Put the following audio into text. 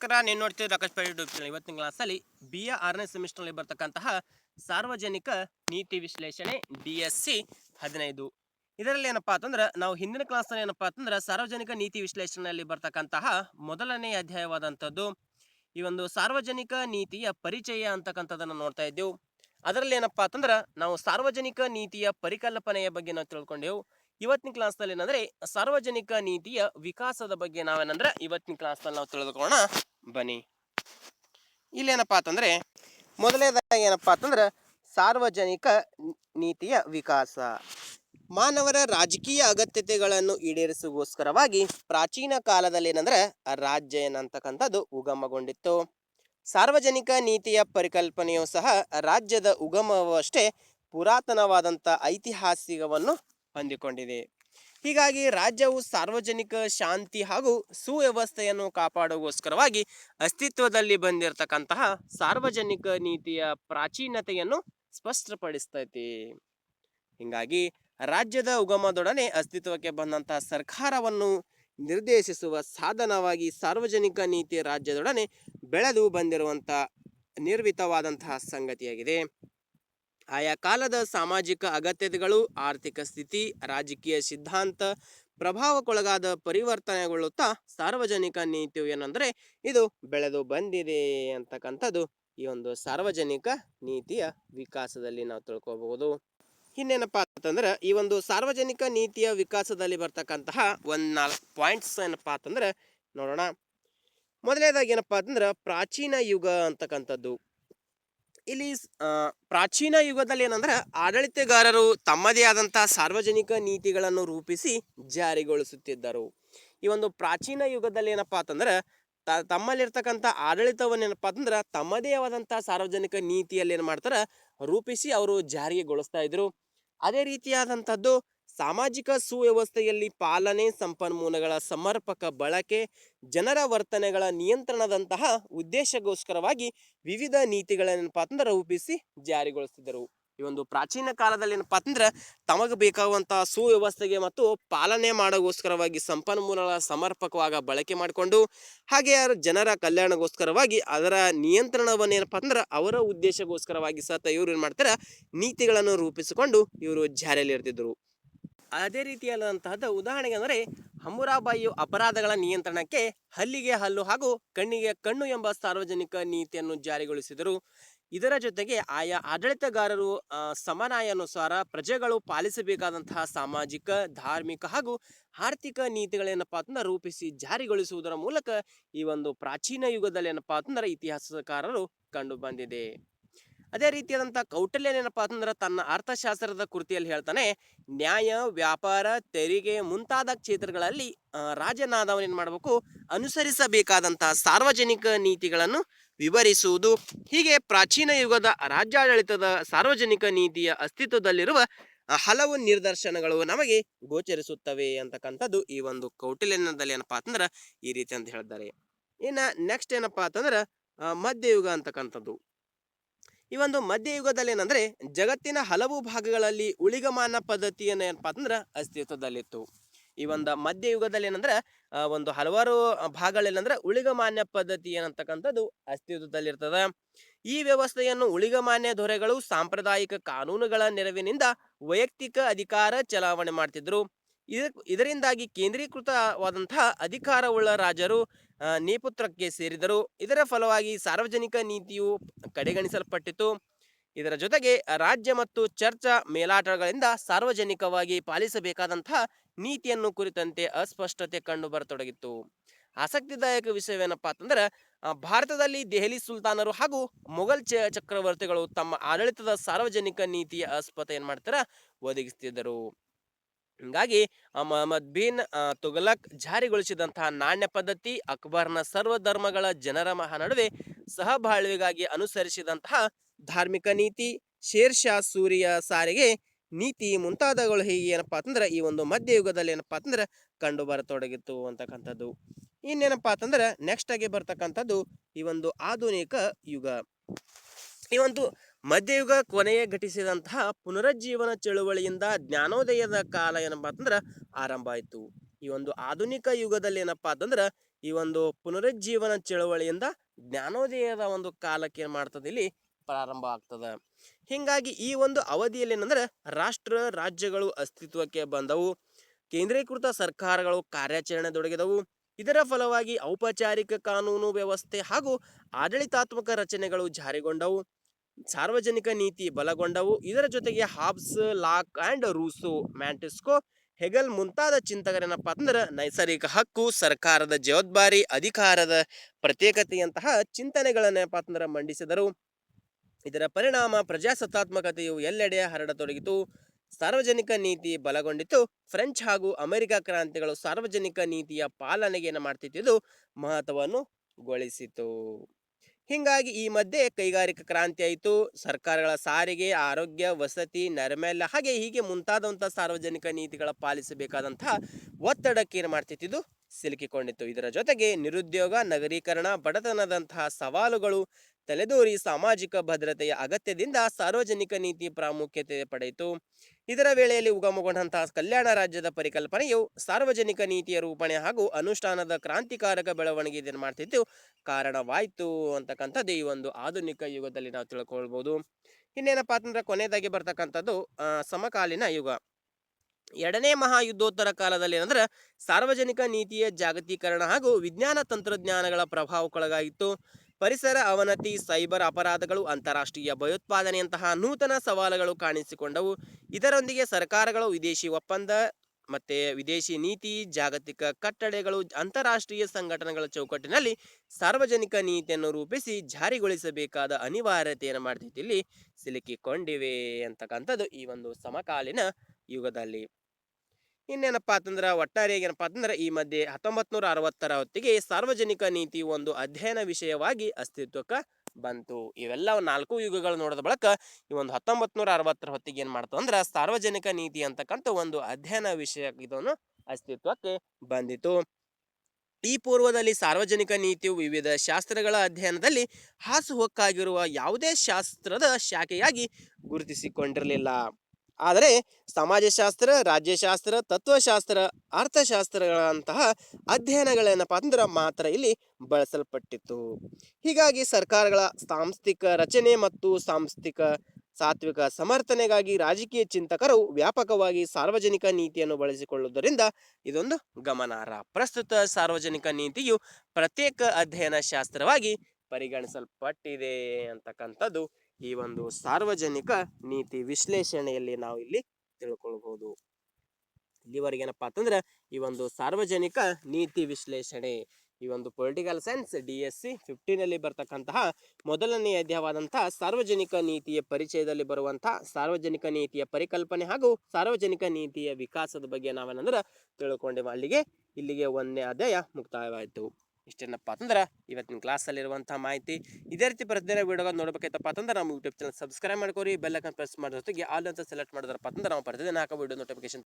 ನಮಸ್ಕಾರ, ನೀನು ನೋಡ್ತೀವಿ ರಾಕೇಶ್ ಪೈ ಯೂಟ್ಯೂಬ್ ಚಾನಲ್ ಇವತ್ತಿನ ಕ್ಲಾಸಲ್ಲಿ ಬಿ ಎ ಆರನೇ ಸೆಮಿಸ್ಟರ್ನಲ್ಲಿ ಬರ್ತಕ್ಕಂತಹ ಸಾರ್ವಜನಿಕ ನೀತಿ ವಿಶ್ಲೇಷಣೆ ಡಿ ಎಸ್ ಸಿ ಹದಿನೈದು. ಇದರಲ್ಲಿ ಏನಪ್ಪಾ ಅಂತಂದ್ರೆ, ನಾವು ಹಿಂದಿನ ಕ್ಲಾಸ್ನಲ್ಲಿ ಏನಪ್ಪಾ ಅಂತಂದ್ರೆ, ಸಾರ್ವಜನಿಕ ನೀತಿ ವಿಶ್ಲೇಷಣೆಯಲ್ಲಿ ಬರ್ತಕ್ಕಂತಹ ಮೊದಲನೇ ಅಧ್ಯಾಯವಾದಂಥದ್ದು. ಈ ಒಂದು ಸಾರ್ವಜನಿಕ ನೀತಿಯ ಪರಿಚಯ ಅಂತಕ್ಕಂಥದ್ದನ್ನು ನೋಡ್ತಾ ಇದ್ದೆವು. ಅದರಲ್ಲಿ ಏನಪ್ಪಾ ಅಂತಂದ್ರೆ, ನಾವು ಸಾರ್ವಜನಿಕ ನೀತಿಯ ಪರಿಕಲ್ಪನೆಯ ಬಗ್ಗೆ ನಾವು ತಿಳ್ಕೊಂಡೆವು. ಇವತ್ತಿನ ಕ್ಲಾಸ್ನಲ್ಲಿ ಏನಂದ್ರೆ, ಸಾರ್ವಜನಿಕ ನೀತಿಯ ವಿಕಾಸದ ಬಗ್ಗೆ ನಾವೇನಂದ್ರೆ ಇವತ್ತಿನ ಕ್ಲಾಸ್ನಲ್ಲಿ ನಾವು ತಿಳಿದುಕೊಳ್ಳೋಣ. ಬನ್ನಿ. ಇಲ್ಲೇನಪ್ಪಾ ಅಂತಂದ್ರೆ, ಮೊದಲನೇದಾಗಿ ಏನಪ್ಪಾ ಅಂತಂದ್ರೆ, ಸಾರ್ವಜನಿಕ ನೀತಿಯ ವಿಕಾಸ. ಮಾನವರ ರಾಜಕೀಯ ಅಗತ್ಯತೆಗಳನ್ನು ಈಡೇರಿಸುಗೋಸ್ಕರವಾಗಿ ಪ್ರಾಚೀನ ಕಾಲದಲ್ಲಿ ಏನಂದ್ರೆ ರಾಜ್ಯ ಏನಂತಕ್ಕಂಥದ್ದು ಉಗಮಗೊಂಡಿತ್ತು. ಸಾರ್ವಜನಿಕ ನೀತಿಯ ಪರಿಕಲ್ಪನೆಯು ಸಹ ರಾಜ್ಯದ ಉಗಮವಷ್ಟೇ ಪುರಾತನವಾದಂಥ ಐತಿಹಾಸಿಕವನ್ನು ಹೊಂದಿಕೊಂಡಿದೆ. ಹೀಗಾಗಿ ರಾಜ್ಯವು ಸಾರ್ವಜನಿಕ ಶಾಂತಿ ಹಾಗೂ ಸುವ್ಯವಸ್ಥೆಯನ್ನು ಕಾಪಾಡುವಸ್ಕರವಾಗಿ ಅಸ್ತಿತ್ವದಲ್ಲಿ ಬಂದಿರತಕ್ಕಂತಹ ಸಾರ್ವಜನಿಕ ನೀತಿಯ ಪ್ರಾಚೀನತೆಯನ್ನು ಸ್ಪಷ್ಟಪಡಿಸ್ತೈತಿ. ಹೀಗಾಗಿ ರಾಜ್ಯದ ಉಗಮದೊಡನೆ ಅಸ್ತಿತ್ವಕ್ಕೆ ಬಂದಂತಹ ಸರ್ಕಾರವನ್ನು ನಿರ್ದೇಶಿಸುವ ಸಾಧನವಾಗಿ ಸಾರ್ವಜನಿಕ ನೀತಿ ರಾಜ್ಯದೊಡನೆ ಬೆಳೆದು ಬಂದಿರುವಂಥ ನಿರ್ಮಿತವಾದಂತಹ ಸಂಗತಿಯಾಗಿದೆ. ಆಯಾ ಕಾಲದ ಸಾಮಾಜಿಕ ಅಗತ್ಯತೆಗಳು, ಆರ್ಥಿಕ ಸ್ಥಿತಿ, ರಾಜಕೀಯ ಸಿದ್ಧಾಂತ, ಪ್ರಭಾವಕ್ಕೊಳಗಾದ ಪರಿವರ್ತನೆಗೊಳ್ಳುತ್ತಾ ಸಾರ್ವಜನಿಕ ನೀತಿಯು ಏನಂದರೆ ಇದು ಬೆಳೆದು ಬಂದಿದೆ ಅಂತಕ್ಕಂಥದ್ದು. ಈ ಒಂದು ಸಾರ್ವಜನಿಕ ನೀತಿಯ ವಿಕಾಸದಲ್ಲಿ ನಾವು ತಿಳ್ಕೊಬಹುದು. ಇನ್ನೇನಪ್ಪ ಅಂತಂದ್ರೆ ಈ ಒಂದು ಸಾರ್ವಜನಿಕ ನೀತಿಯ ವಿಕಾಸದಲ್ಲಿ ಬರ್ತಕ್ಕಂತಹ ಒಂದು ನಾಲ್ಕು ಪಾಯಿಂಟ್ಸ್ ಏನಪ್ಪಾ ಅಂತಂದ್ರೆ ನೋಡೋಣ. ಮೊದಲನೇದಾಗಿ ಏನಪ್ಪಾ ಅಂತಂದ್ರೆ ಪ್ರಾಚೀನ ಯುಗ ಅಂತಕ್ಕಂಥದ್ದು. ಇಲ್ಲಿ ಪ್ರಾಚೀನ ಯುಗದಲ್ಲಿ ಏನಂದ್ರೆ ಆಡಳಿತಗಾರರು ತಮ್ಮದೇ ಆದಂತಹ ಸಾರ್ವಜನಿಕ ನೀತಿಗಳನ್ನು ರೂಪಿಸಿ ಜಾರಿಗೊಳಿಸುತ್ತಿದ್ದರು. ಈ ಒಂದು ಪ್ರಾಚೀನ ಯುಗದಲ್ಲಿ ಏನಪ್ಪಾ ಅಂತಂದ್ರೆ, ತ, ತಮ್ಮಲ್ಲಿರ್ತಕ್ಕಂಥ ಆಡಳಿತವನ್ನು ಏನಪ್ಪ ಅಂತಂದ್ರೆ ತಮ್ಮದೇ ಆದಂತಹ ಸಾರ್ವಜನಿಕ ನೀತಿಯಲ್ಲಿ ಏನು ಮಾಡ್ತಾರೆ, ರೂಪಿಸಿ ಅವರು ಜಾರಿಗೆಗೊಳಿಸ್ತಾ ಇದ್ರು. ಅದೇ ರೀತಿಯಾದಂಥದ್ದು ಸಾಮಾಜಿಕ ಸುವ್ಯವಸ್ಥೆಯಲ್ಲಿ ಪಾಲನೆ, ಸಂಪನ್ಮೂಲಗಳ ಸಮರ್ಪಕ ಬಳಕೆ, ಜನರ ವರ್ತನೆಗಳ ನಿಯಂತ್ರಣದಂತಹ ಉದ್ದೇಶಗೋಸ್ಕರವಾಗಿ ವಿವಿಧ ನೀತಿಗಳೇನಪ್ಪ ಅಂತಂದ್ರೆ ರೂಪಿಸಿ ಜಾರಿಗೊಳಿಸಿದರು. ಈ ಒಂದು ಪ್ರಾಚೀನ ಕಾಲದಲ್ಲಿ ಏನಪ್ಪ ಅಂತಂದ್ರೆ ತಮಗೆ ಬೇಕಾಗುವಂತಹ ಸುವ್ಯವಸ್ಥೆಗೆ ಮತ್ತು ಪಾಲನೆ ಮಾಡೋಗೋಸ್ಕರವಾಗಿ, ಸಂಪನ್ಮೂಲಗಳ ಸಮರ್ಪಕವಾಗ ಬಳಕೆ ಮಾಡಿಕೊಂಡು, ಹಾಗೆ ಜನರ ಕಲ್ಯಾಣಗೋಸ್ಕರವಾಗಿ ಅದರ ನಿಯಂತ್ರಣವನ್ನು ಏನಪ್ಪ ಅಂದ್ರೆ ಅವರ ಉದ್ದೇಶಗೋಸ್ಕರವಾಗಿ ಸತ ಇವರು ಏನು ಮಾಡ್ತಾರೆ, ನೀತಿಗಳನ್ನು ರೂಪಿಸಿಕೊಂಡು ಇವರು ಜಾರಿಯಲ್ಲಿ ಇರ್ತಿದ್ರು ಅದೇ ರೀತಿಯಾದಂತಹದ್ದು ಉದಾಹರಣೆಗೆ ಅಂದರೆ ಹಮ್ಮುರಾಬಾಯಿಯು ಅಪರಾಧಗಳ ನಿಯಂತ್ರಣಕ್ಕೆ ಹಲ್ಲಿಗೆ ಹಲ್ಲು ಹಾಗೂ ಕಣ್ಣಿಗೆ ಕಣ್ಣು ಎಂಬ ಸಾರ್ವಜನಿಕ ನೀತಿಯನ್ನು ಜಾರಿಗೊಳಿಸಿದರು. ಇದರ ಜೊತೆಗೆ ಆಯಾ ಆಡಳಿತಗಾರರು ಸಮನಾಯ ಸಮನಾಯಾನುಸಾರ ಪ್ರಜೆಗಳು ಪಾಲಿಸಬೇಕಾದಂತಹ ಸಾಮಾಜಿಕ, ಧಾರ್ಮಿಕ ಹಾಗೂ ಆರ್ಥಿಕ ನೀತಿಗಳೇನಪ್ಪ ಅಂತಂದ್ರೆ ರೂಪಿಸಿ ಜಾರಿಗೊಳಿಸುವುದರ ಮೂಲಕ ಈ ಒಂದು ಪ್ರಾಚೀನ ಯುಗದಲ್ಲಿ ಏನಪ್ಪಾ ಅಂತಂದ್ರೆ ಇತಿಹಾಸಕಾರರು ಕಂಡು ಬಂದಿದೆ ಅದೇ ರೀತಿಯಾದಂಥ ಕೌಟಲ್ಯ ಏನಪ್ಪಾ ಅಂತಂದ್ರೆ ತನ್ನ ಅರ್ಥಶಾಸ್ತ್ರದ ಕೃತಿಯಲ್ಲಿ ಹೇಳ್ತಾನೆ, ನ್ಯಾಯ, ವ್ಯಾಪಾರ, ತೆರಿಗೆ ಮುಂತಾದ ಕ್ಷೇತ್ರಗಳಲ್ಲಿ ರಾಜನಾದವನೇನು ಮಾಡಬೇಕು? ಅನುಸರಿಸಬೇಕಾದಂತಹ ಸಾರ್ವಜನಿಕ ನೀತಿಗಳನ್ನು ವಿವರಿಸುವುದು. ಹೀಗೆ ಪ್ರಾಚೀನ ಯುಗದ ರಾಜ್ಯಾಡಳಿತದ ಸಾರ್ವಜನಿಕ ನೀತಿಯ ಅಸ್ತಿತ್ವದಲ್ಲಿರುವ ಹಲವು ನಿದರ್ಶನಗಳು ನಮಗೆ ಗೋಚರಿಸುತ್ತವೆ ಅಂತಕ್ಕಂಥದ್ದು ಈ ಒಂದು ಕೌಟಿಲ್ಯನದಲ್ಲಿ ಏನಪ್ಪಾ ಅಂತಂದ್ರೆ ಈ ರೀತಿ ಅಂತ ಹೇಳಿದ್ದಾರೆ. ಇನ್ನು ನೆಕ್ಸ್ಟ್ ಏನಪ್ಪಾ ಅಂತಂದ್ರೆ ಮಧ್ಯಯುಗ ಅಂತಕ್ಕಂಥದ್ದು. ಈ ಒಂದು ಮಧ್ಯಯುಗದಲ್ಲಿ ಏನಂದ್ರೆ ಜಗತ್ತಿನ ಹಲವು ಭಾಗಗಳಲ್ಲಿ ಉಳಿಗಮಾನ ಪದ್ಧತಿಯನ್ನು ಏನಪ್ಪ ಅಂದ್ರೆ ಅಸ್ತಿತ್ವದಲ್ಲಿತ್ತು. ಈ ಒಂದು ಮಧ್ಯಯುಗದಲ್ಲಿ ಏನಂದ್ರೆ ಒಂದು ಹಲವಾರು ಭಾಗಗಳೇನಂದ್ರೆ ಉಳಿಗಮಾನ್ಯ ಪದ್ಧತಿ ಏನಂತಕ್ಕಂಥದ್ದು ಅಸ್ತಿತ್ವದಲ್ಲಿರ್ತದ. ಈ ವ್ಯವಸ್ಥೆಯನ್ನು ಉಳಿಗಮಾನ್ಯ ದೊರೆಗಳು ಸಾಂಪ್ರದಾಯಿಕ ಕಾನೂನುಗಳ ನೆರವಿನಿಂದ ವೈಯಕ್ತಿಕ ಅಧಿಕಾರ ಚಲಾವಣೆ ಮಾಡ್ತಿದ್ರು. ಇದರಿಂದಾಗಿ ಕೇಂದ್ರೀಕೃತವಾದಂತಹ ಅಧಿಕಾರವುಳ್ಳ ರಾಜರು ನೇಪುತ್ರಕ್ಕೆ ಸೇರಿದರು. ಇದರ ಫಲವಾಗಿ ಸಾರ್ವಜನಿಕ ನೀತಿಯು ಕಡೆಗಣಿಸಲ್ಪಟ್ಟಿತು. ಇದರ ಜೊತೆಗೆ ರಾಜ್ಯ ಮತ್ತು ಚರ್ಚ ಮೇಲಾಟಗಳಿಂದ ಸಾರ್ವಜನಿಕವಾಗಿ ಪಾಲಿಸಬೇಕಾದಂತಹ ನೀತಿಯನ್ನು ಕುರಿತಂತೆ ಅಸ್ಪಷ್ಟತೆ ಕಂಡು ಬರತೊಡಗಿತ್ತು ಆಸಕ್ತಿದಾಯಕ ವಿಷಯವೇನಪ್ಪ ಅಂತಂದ್ರೆ ಭಾರತದಲ್ಲಿ ದೆಹಲಿ ಸುಲ್ತಾನರು ಹಾಗೂ ಮೊಘಲ್ ಚ, ಚಕ್ರವರ್ತಿಗಳು ತಮ್ಮ ಆಡಳಿತದ ಸಾರ್ವಜನಿಕ ನೀತಿಯ ಅಸ್ಪತೆ ಏನು ಮಾಡ್ತಾರೆ ಒದಗಿಸ್ತಿದ್ದರು. ಹಿಂಗಾಗಿ ಮೊಹಮ್ಮದ್ ಬಿನ್ ತುಗಲಕ್ ಜಾರಿಗೊಳಿಸಿದಂತಹ ನಾಣ್ಯ ಪದ್ಧತಿ, ಅಕ್ಬರ್ನ ಸರ್ವ ಧರ್ಮಗಳ ಜನರ ಮಹಾ ನಡುವೆ ಸಹಬಾಳ್ವೆಗಾಗಿ ಅನುಸರಿಸಿದಂತಹ ಧಾರ್ಮಿಕ ನೀತಿ, ಶೇರ್ ಸೂರ್ಯ ಸೂರಿಯ ಸಾರಿಗೆ ನೀತಿ ಮುಂತಾದವುಗಳು ಹೀಗೆ ಏನಪ್ಪಾ ಅಂತಂದ್ರೆ, ಈ ಒಂದು ಮಧ್ಯಯುಗದಲ್ಲಿ ಏನಪ್ಪಾ ಅಂತಂದ್ರೆ ಕಂಡು ಬರತೊಡಗಿತ್ತು ಅಂತಕ್ಕಂಥದ್ದು. ಇನ್ನೇನಪ್ಪ ಅಂತಂದ್ರೆ ನೆಕ್ಸ್ಟ್ ಆಗಿ ಬರ್ತಕ್ಕಂಥದ್ದು ಈ ಒಂದು ಆಧುನಿಕ ಯುಗ. ಈ ಒಂದು ಮಧ್ಯಯುಗ ಕೊನೆಯ ಘಟಿಸಿದಂತಹ ಪುನರುಜ್ಜೀವನ ಚಳುವಳಿಯಿಂದ ಜ್ಞಾನೋದಯದ ಕಾಲ ಏನಪ್ಪ ಅಂತಂದ್ರೆ ಆರಂಭ ಆಯಿತು. ಈ ಒಂದು ಆಧುನಿಕ ಯುಗದಲ್ಲಿ ಏನಪ್ಪಾ ಅಂತಂದ್ರೆ ಈ ಒಂದು ಪುನರುಜ್ಜೀವನ ಚಳುವಳಿಯಿಂದ ಜ್ಞಾನೋದಯದ ಒಂದು ಕಾಲಕ್ಕೆ ಏನು ಮಾಡ್ತದೆ ಇಲ್ಲಿ ಪ್ರಾರಂಭ ಆಗ್ತದೆ. ಹೀಗಾಗಿ ಈ ಒಂದು ಅವಧಿಯಲ್ಲಿ ಏನಂದ್ರೆ ರಾಷ್ಟ್ರ, ರಾಜ್ಯಗಳು ಅಸ್ತಿತ್ವಕ್ಕೆ ಬಂದವು. ಕೇಂದ್ರೀಕೃತ ಸರ್ಕಾರಗಳು ಕಾರ್ಯಾಚರಣೆದೊಡಗಿದವು. ಇದರ ಫಲವಾಗಿ ಔಪಚಾರಿಕ ಕಾನೂನು ವ್ಯವಸ್ಥೆ ಹಾಗೂ ಆಡಳಿತಾತ್ಮಕ ರಚನೆಗಳು ಜಾರಿಗೊಂಡವು. ಸಾರ್ವಜನಿಕ ನೀತಿ ಬಲಗೊಂಡವು. ಇದರ ಜೊತೆಗೆ Hobbes, Locke and Rousseau, Montesquieu, Hegel ಮುಂತಾದ ಚಿಂತಕರೇನಪ್ಪ ಅಂದ್ರೆ ನೈಸರ್ಗಿಕ ಹಕ್ಕು, ಸರ್ಕಾರದ ಜವಾಬ್ದಾರಿ, ಅಧಿಕಾರದ ಪ್ರತ್ಯೇಕತೆಯಂತಹ ಚಿಂತನೆಗಳನ್ನೇನಪ್ಪ ಅಂದ್ರೆ ಮಂಡಿಸಿದರು. ಇದರ ಪರಿಣಾಮ ಪ್ರಜಾಸತ್ತಾತ್ಮಕತೆಯು ಎಲ್ಲೆಡೆ ಹರಡತೊಡಗಿತು. ಸಾರ್ವಜನಿಕ ನೀತಿ ಬಲಗೊಂಡಿತು. ಫ್ರೆಂಚ್ ಹಾಗೂ ಅಮೆರಿಕ ಕ್ರಾಂತಿಗಳು ಸಾರ್ವಜನಿಕ ನೀತಿಯ ಪಾಲನೆಗೆ ಏನು ಮಾಡ್ತಿತ್ತು ಮಹತ್ವವನ್ನು ಗೊಳಿಸಿತು. ಹೀಗಾಗಿ ಈ ಮಧ್ಯೆ ಕೈಗಾರಿಕಾ ಕ್ರಾಂತಿ ಆಯಿತು. ಸರ್ಕಾರಗಳ ಸಾರಿಗೆ, ಆರೋಗ್ಯ, ವಸತಿ ನೈರ್ಮಲ್ಯ ಹಾಗೆ ಹೀಗೆ ಮುಂತಾದಂಥ ಸಾರ್ವಜನಿಕ ನೀತಿಗಳ ಪಾಲಿಸಬೇಕಾದಂತಹ ಒತ್ತಡಕ್ಕೆ ಏನು ಮಾಡ್ತಿತ್ತು? ಸಿಲುಕಿಕೊಂಡಿತ್ತು. ಇದರ ಜೊತೆಗೆ ನಿರುದ್ಯೋಗ, ನಗರೀಕರಣ, ಬಡತನದಂತಹ ಸವಾಲುಗಳು ತಲೆದೋರಿ ಸಾಮಾಜಿಕ ಭದ್ರತೆಯ ಅಗತ್ಯದಿಂದ ಸಾರ್ವಜನಿಕ ನೀತಿ ಪ್ರಾಮುಖ್ಯತೆ ಪಡೆಯಿತು. ಇದರ ವೇಳೆಯಲ್ಲಿ ಉಗಮಗೊಂಡಂತಹ ಕಲ್ಯಾಣ ರಾಜ್ಯದ ಪರಿಕಲ್ಪನೆಯು ಸಾರ್ವಜನಿಕ ನೀತಿಯ ರೂಪಣೆ ಹಾಗೂ ಅನುಷ್ಠಾನದ ಕ್ರಾಂತಿಕಾರಕ ಬೆಳವಣಿಗೆ ಮಾಡ್ತಿದ್ದು ಕಾರಣವಾಯಿತು ಅಂತಕ್ಕಂಥದ್ದು ಈ ಒಂದು ಆಧುನಿಕ ಯುಗದಲ್ಲಿ ನಾವು ತಿಳ್ಕೊಳ್ಬೋದು. ಇನ್ನೇನಪ್ಪ ಅಂತಂದ್ರೆ ಕೊನೆಯದಾಗಿ ಬರ್ತಕ್ಕಂಥದ್ದು ಸಮಕಾಲೀನ ಯುಗ. ಎರಡನೇ ಮಹಾಯುದ್ಧೋತ್ತರ ಕಾಲದಲ್ಲಿ ಏನಂದ್ರೆ ಸಾರ್ವಜನಿಕ ನೀತಿಯ ಜಾಗತೀಕರಣ ಹಾಗೂ ವಿಜ್ಞಾನ ತಂತ್ರಜ್ಞಾನಗಳ ಪ್ರಭಾವಕ್ಕೊಳಗಾಯಿತು ಪರಿಸರ ಅವನತಿ, ಸೈಬರ್ ಅಪರಾಧಗಳು, ಅಂತಾರಾಷ್ಟ್ರೀಯ ಭಯೋತ್ಪಾದನೆಯಂತಹ ನೂತನ ಸವಾಲುಗಳು ಕಾಣಿಸಿಕೊಂಡವು. ಇದರೊಂದಿಗೆ ಸರ್ಕಾರಗಳು, ವಿದೇಶಿ ಒಪ್ಪಂದ ಮತ್ತೆ ವಿದೇಶಿ ನೀತಿ, ಜಾಗತಿಕ ಕಟ್ಟಳೆಗಳು, ಅಂತಾರಾಷ್ಟ್ರೀಯ ಸಂಘಟನೆಗಳ ಚೌಕಟ್ಟಿನಲ್ಲಿ ಸಾರ್ವಜನಿಕ ನೀತಿಯನ್ನು ರೂಪಿಸಿ ಜಾರಿಗೊಳಿಸಬೇಕಾದ ಅನಿವಾರ್ಯತೆಯನ್ನು ಮಾಡ್ತೈತಿ ಇಲ್ಲಿ ಸಿಲುಕಿಕೊಂಡಿವೆ ಅಂತಕ್ಕಂಥದ್ದು ಈ ಒಂದು ಸಮಕಾಲೀನ ಯುಗದಲ್ಲಿ. ಇನ್ನೇನಪ್ಪ ಅಂತಂದ್ರೆ ಒಟ್ಟಾರೆಯಾಗಿ ಏನಪ್ಪ ಅಂತಂದ್ರೆ ಈ ಮಧ್ಯೆ ಹತ್ತೊಂಬತ್ತು ನೂರ ಅರವತ್ತರ ಹೊತ್ತಿಗೆ ಸಾರ್ವಜನಿಕ ನೀತಿ ಒಂದು ಅಧ್ಯಯನ ವಿಷಯವಾಗಿ ಅಸ್ತಿತ್ವಕ್ಕೆ ಬಂತು. ಇವೆಲ್ಲ ನಾಲ್ಕು ಯುಗಗಳು ನೋಡಿದ ಬಳಿಕ ಈ ಒಂದು ಹತ್ತೊಂಬತ್ತು ನೂರ ಅರವತ್ತರ ಹೊತ್ತಿಗೆ ಏನು ಮಾಡ್ತು ಅಂದ್ರೆ ಸಾರ್ವಜನಿಕ ನೀತಿ ಅಂತಕ್ಕಂಥ ಒಂದು ಅಧ್ಯಯನ ವಿಷಯ ಇದನ್ನು ಅಸ್ತಿತ್ವಕ್ಕೆ ಬಂದಿತು. ಈ ಪೂರ್ವದಲ್ಲಿ ಸಾರ್ವಜನಿಕ ನೀತಿಯು ವಿವಿಧ ಶಾಸ್ತ್ರಗಳ ಅಧ್ಯಯನದಲ್ಲಿ ಹಾಸುಹೊಕ್ಕಾಗಿರುವ ಯಾವುದೇ ಶಾಸ್ತ್ರದ ಶಾಖೆಯಾಗಿ ಗುರುತಿಸಿಕೊಂಡಿರಲಿಲ್ಲ. ಆದರೆ ಸಮಾಜಶಾಸ್ತ್ರ, ರಾಜ್ಯಶಾಸ್ತ್ರ, ತತ್ವಶಾಸ್ತ್ರ, ಅರ್ಥಶಾಸ್ತ್ರಗಳಂತಹ ಅಧ್ಯಯನಗಳೇನಪ್ಪ ಅಂದ್ರೆ ಮಾತ್ರ ಇಲ್ಲಿ ಬಳಸಲ್ಪಟ್ಟಿತ್ತು. ಹೀಗಾಗಿ ಸರ್ಕಾರಗಳ ಸಾಂಸ್ಥಿಕ ರಚನೆ ಮತ್ತು ಸಾಂಸ್ಥಿಕ ಸಾತ್ವಿಕ ಸಮರ್ಥನೆಗಾಗಿ ರಾಜಕೀಯ ಚಿಂತಕರು ವ್ಯಾಪಕವಾಗಿ ಸಾರ್ವಜನಿಕ ನೀತಿಯನ್ನು ಬಳಸಿಕೊಳ್ಳುವುದರಿಂದ ಇದೊಂದು ಗಮನಾರ್ಹ. ಪ್ರಸ್ತುತ ಸಾರ್ವಜನಿಕ ನೀತಿಯು ಪ್ರತ್ಯೇಕ ಅಧ್ಯಯನ ಶಾಸ್ತ್ರವಾಗಿ ಪರಿಗಣಿಸಲ್ಪಟ್ಟಿದೆ ಅಂತಕ್ಕಂಥದ್ದು ಈ ಒಂದು ಸಾರ್ವಜನಿಕ ನೀತಿ ವಿಶ್ಲೇಷಣೆಯಲ್ಲಿ ನಾವು ಇಲ್ಲಿ ತಿಳ್ಕೊಳ್ಬಹುದು ಇಲ್ಲಿವರೆಗೆ ಏನಪ್ಪಾ ಅಂತಂದ್ರೆ, ಈ ಒಂದು ಸಾರ್ವಜನಿಕ ನೀತಿ ವಿಶ್ಲೇಷಣೆ, ಈ ಒಂದು political science D S C ಫಿಫ್ಟೀನಲ್ಲಿ ಬರ್ತಕ್ಕಂತಹ ಮೊದಲನೇ ಅಧ್ಯಾಯವಾದಂತಹ ಸಾರ್ವಜನಿಕ ನೀತಿಯ ಪರಿಚಯದಲ್ಲಿ ಬರುವಂತಹ ಸಾರ್ವಜನಿಕ ನೀತಿಯ ಪರಿಕಲ್ಪನೆ ಹಾಗೂ ಸಾರ್ವಜನಿಕ ನೀತಿಯ ವಿಕಾಸದ ಬಗ್ಗೆ ನಾವೇನಂದ್ರೆ ತಿಳ್ಕೊಂಡೇವ. ಅಲ್ಲಿಗೆ ಇಲ್ಲಿಗೆ ಒಂದನೇ ಅಧ್ಯಾಯ ಮುಕ್ತಾಯವಾಯಿತು. ಇಷ್ಟೇನಪ್ಪ ಅಂತಂದ್ರೆ ಇವತ್ತಿನ ಕ್ಲಾಸಲ್ಲಿರುವಂಥ ಮಾಹಿತಿ. ಇದೇ ರೀತಿ ಪ್ರತಿದಿನ ವೀಡಿಯೋಗಳು ನೋಡಬೇಕಾಯ್ತಪ್ಪ ಅಂತಂದ್ರೆ ನಮ್ಮ ಯೂಟ್ಯೂಬ್ ಚಾನಲ್ ಸಬ್ಸ್ಕ್ರೈಬ್ ಮಾಡ್ಕೋರಿ ಬೆಲ್ಲಕ್ಕನ್ನು ಪ್ರೆಸ್ ಮಾಡೋ ಜೊತೆಗೆ ಆಲ್ ಅಂತ ಸೆಲೆಕ್ಟ್ ಮಾಡಿದ್ರಪ್ಪ ಅಂತಂದ್ರೆ ನಾವು ಪ್ರತಿದಿನ ಹಾಕೋ ವಿಡಿಯೋ ನೋಟಿಫಿಕೇಶನ್